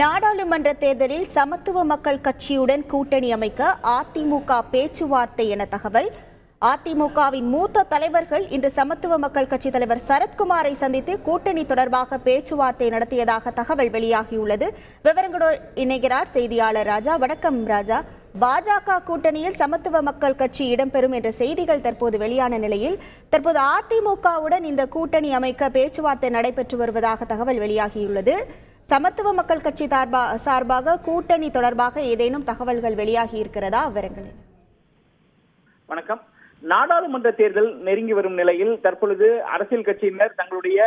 நாடாளுமன்ற தேர்தலில் சமத்துவ மக்கள் கட்சியுடன் கூட்டணி அமைக்க அதிமுக பேச்சுவார்த்தை என தகவல். அதிமுகவின் மூத்த தலைவர்கள் இன்று சமத்துவ மக்கள் கட்சி தலைவர் சரத்குமாரை சந்தித்து கூட்டணி தொடர்பாக பேச்சுவார்த்தை நடத்தியதாக தகவல் வெளியாகியுள்ளது. விவரங்களோடு இணைகிறார் செய்தியாளர் ராஜா. வணக்கம் ராஜா. பாஜக கூட்டணியில் சமத்துவ மக்கள் கட்சி இடம்பெறும் என்ற செய்திகள் தற்போது வெளியான நிலையில் தற்போது அதிமுகவுடன் இந்த கூட்டணி அமைக்க பேச்சுவார்த்தை நடைபெற்று வருவதாக தகவல் வெளியாகியுள்ளது. சமத்துவ மக்கள் கட்சி சார்பா சார்பாக கூட்டணி தொடர்பாக ஏதேனும் தகவல்கள் வெளியாகி இருக்கிறதா விவரங்கள் வணக்கம். நாடாளுமன்ற தேர்தல் நெருங்கி வரும் நிலையில் தற்பொழுது அரசியல் கட்சியினர் தங்களுடைய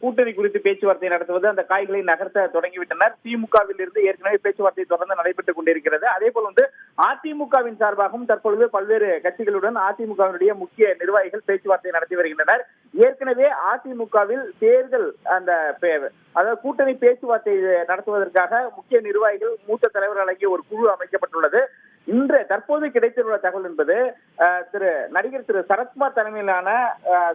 கூட்டணி குறித்து பேச்சுவார்த்தை நடத்துவது அந்த காய்களை நகர்த்த தொடங்கிவிட்டனர். திமுகவில் இருந்து ஏற்கனவே பேச்சுவார்த்தை தொடர்ந்து நடைபெற்றுக் கொண்டிருக்கிறது. அதே போல வந்து அதிமுகவின் சார்பாகவும் தற்பொழுது பல்வேறு கட்சிகளுடன் அதிமுகவினுடைய முக்கிய நிர்வாகிகள் பேச்சுவார்த்தை நடத்தி வருகின்றனர். ஏற்கனவே அதிமுகவில் தேர்தல் அந்த பே- அதாவது கூட்டணி பேச்சுவார்த்தை நடத்துவதற்காக முக்கிய நிர்வாகிகள் மூத்த தலைவர்கள் அடங்கிய ஒரு குழு அமைக்கப்பட்டுள்ளது. இன்று தற்போது கிடைத்துள்ள தகவல் என்பது திரு நடிகர் திரு சரத்குமார் தலைமையிலான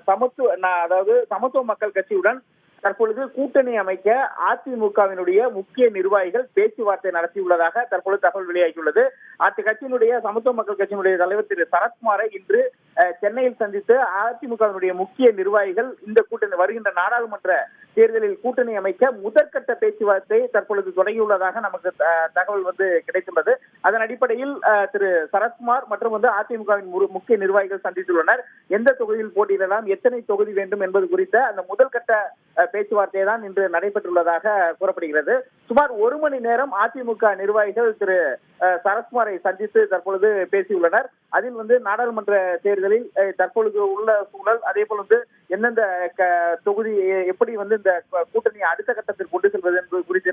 சமத்துவ அதாவது சமத்துவ மக்கள் கட்சியுடன் தற்பொழுது கூட்டணி அமைக்க அதிமுகவினுடைய முக்கிய நிர்வாகிகள் பேச்சுவார்த்தை நடத்தியுள்ளதாக தற்பொழுது தகவல் வெளியாகியுள்ளது. அந்த கட்சியினுடைய சமத்துவ மக்கள் கட்சியினுடைய தலைவர் திரு சரத்குமாரை இன்று அஹ், சென்னையில் சந்தித்து அதிமுகவினுடைய முக்கிய நிர்வாகிகள் இந்த கூட்டணி வருகின்ற நாடாளுமன்ற தேர்தலில் கூட்டணி அமைக்க முதற்கட்ட பேச்சுவார்த்தை தற்பொழுது தொடங்கியுள்ளதாக நமக்கு தகவல் வந்து கிடைத்துள்ளது. அதன் அடிப்படையில் திரு சரத்குமார் மற்றும் வந்து அதிமுகவின் முக்கிய நிர்வாகிகள் சந்தித்துள்ளனர். எந்த தொகுதியில் போட்டியிடலாம் எத்தனை தொகுதி வேண்டும் என்பது குறித்த அந்த முதல் கட்ட அஹ், பேச்சுவார்த்தை தான் இன்று நடைபெற்றுள்ளதாக கூறப்படுகிறது. சுமார் ஒரு மணி நேரம் அதிமுக நிர்வாகிகள் திரு சரத்குமாரை சந்தித்து தற்பொழுது பேசியுள்ளனர். அதில் வந்து நாடாளுமன்ற தேர்தலில் தற்பொழுது உள்ள சூழல் அதே போல வந்து எந்தெந்த க- தொகுதி எப்படி வந்து இந்த கூட்டணியை அடுத்த கட்டத்தில் கொண்டு செல்வது என்பது குறித்து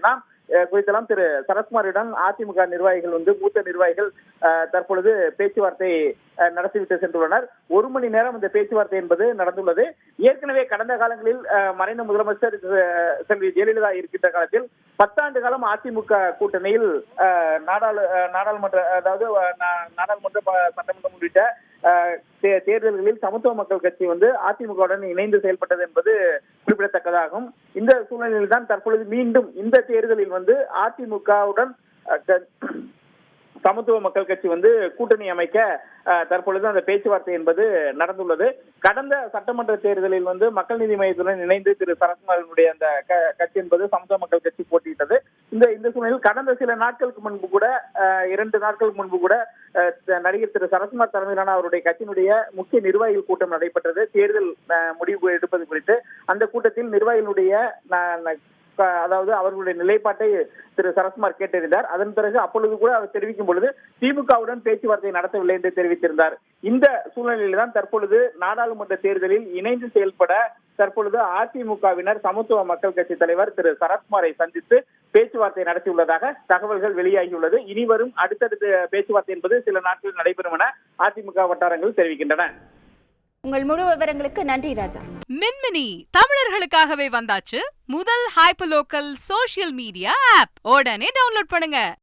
குறித்தெல்லாம் திரு சரத்குமாரிடம் அதிமுக நிர்வாகிகள் வந்து மூத்த நிர்வாகிகள் தற்பொழுது பேச்சுவார்த்தை நடத்திவிட்டு சென்றுள்ளனர். ஒரு மணி நேரம் இந்த பேச்சுவார்த்தை என்பது நடந்துள்ளது. ஏற்கனவே கடந்த காலங்களில் மறைந்த முதலமைச்சர் செல்வி ஜெயலலிதா இருக்கின்ற காலத்தில் பத்தாண்டு காலம் அதிமுக கூட்டணியில் நாடாளு நாடாளுமன்ற அதாவது நா- நாடாளுமன்ற சட்டமன்றம் உள்ளிட்ட தேர்தல்களில் சமத்துவ மக்கள் கட்சி வந்து அதிமுகவுடன் இணைந்து செயல்பட்டது என்பது குறிப்பிடத்தக்கதாகும். இந்த சூழ்நிலையில் தான் தற்பொழுது மீண்டும் இந்த தேர்தலில் வந்து அதிமுகவுடன் சமத்துவ மக்கள் கட்சி வந்து கூட்டணி அமைக்க தற்பொழுது அந்த பேச்சுவார்த்தை என்பது நடந்துள்ளது. கடந்த சட்டமன்ற தேர்தலில் வந்து மக்கள் நீதி மையத்துடன் இணைந்து திரு சரத்குமாரினுடைய அந்த க- கட்சி என்பது சமத்துவ மக்கள் கட்சி போட்டியிட்டது. இந்த இந்த சூழ்நிலையில் கடந்த சில நாட்களுக்கு முன்பு கூட அஹ், இரண்டு நாட்களுக்கு முன்பு கூட அஹ், நடிகர் திரு சரத்குமார் தலைமையிலான அவருடைய கட்சியினுடைய முக்கிய நிர்வாகிகள் கூட்டம் நடைபெற்றது. தேர்தல் அஹ், முடிவு எடுப்பது குறித்து அந்த கூட்டத்தில் நிர்வாகிகளுடைய அதாவது அவர்களுடைய நிலைப்பாட்டை திரு சரத்குமார் கேட்டறிந்தார். அதன் பிறகு அப்பொழுது கூட அவர் தெரிவிக்கும் பொழுது திமுகவுடன் பேச்சுவார்த்தை நடத்தவில்லை என்று தெரிவித்திருந்தார். இந்த சூழ்நிலையில் தான் தற்பொழுது நாடாளுமன்ற தேர்தலில் இணைந்து செயல்பட தற்பொழுது அதிமுகவினர் சமத்துவ மக்கள் கட்சி தலைவர் திரு சரத்குமாரை சந்தித்து பேச்சுவார்த்தை நடத்தியுள்ளதாக தகவல்கள் வெளியாகியுள்ளது. இனி வரும் அடுத்தடுத்த பேச்சுவார்த்தை என்பது சில நாட்களில் நடைபெறும் என அதிமுக வட்டாரங்கள் தெரிவிக்கின்றன. உங்கள் முழு விவரங்களுக்கு நன்றி ராஜா. மின்மினி தமிழர்களுக்காகவே வந்தாச்சு முதல் hyper local social media app உடனே டவுன்லோட் பண்ணுங்க.